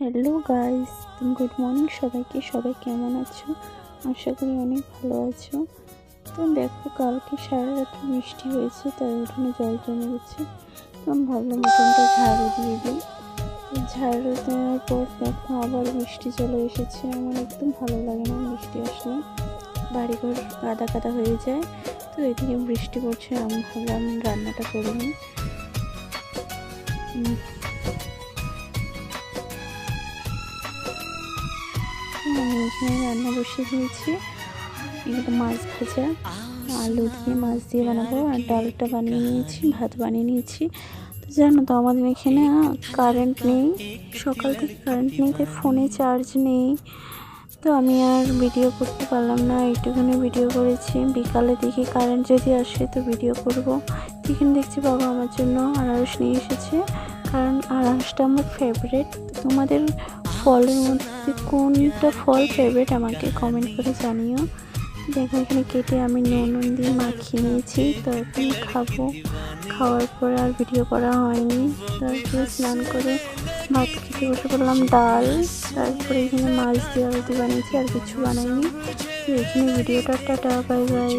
Hello guys good morning সবাইকে। সবাই কেমন আছো? আশা করি অনেক ভালো আছো। তো দেখো, কালকে সারা রাত বৃষ্টি হয়েছে, তাই উঠোনে জল জমে গেছে। তো আমি ভাবলাম উঠোনটা ঝাড়ু দিয়ে দিই। ঝাড়ু দেওয়ার পর দেখো, আবার বৃষ্টি চলে এসেছে। আমার একদম ভালো লাগে না বৃষ্টি আসলে। বাড়িঘর কাদা কাদা হয়ে যায়। তো এদিকে বৃষ্টি পড়ছে, আমি ভাবলাম রান্নাটা করে নিই। আমি এখানে রান্না বসিয়ে দিয়েছি। এদিকে মাছ ভাজা, আলু দিয়ে মাছ দিয়ে বানাবো আর ডালটা বানিয়ে নিয়েছি, ভাত বানিয়ে নিয়েছি। তো জানো তো আমাদের এখানে কারেন্ট নেই, সকাল থেকে কারেন্ট নেই, তাই ফোনে চার্জ নেই। তো আমি আর ভিডিও করতে পারলাম না একটুখানি ভিডিও করেছি। বিকালে দেখি কারেন্ট যদি আসে তো ভিডিও করব। এখানে দেখছি বাবা আমার জন্য আনারস নিয়ে এসেছে, কারণ আনারসটা আমার ফেভারেট তোমাদের ফলের মধ্যে কোনটা ফল ফেভারিট আমাকে কমেন্ট করে জানিও। দেখো, এখানে কেটে আমি নুন দিয়ে মাখিয়ে নিয়েছি। তো এখন খাব। খাওয়ার পরে আর ভিডিও করা হয়নি। তারপরে স্নান করে ভাত খেতে বসে পড়লাম ডাল। তারপরে এখানে মাছ দিয়ে আলু বানিয়েছি, আর কিছু বানাইনি। এখানে ভিডিওটা টাটা বাই বাই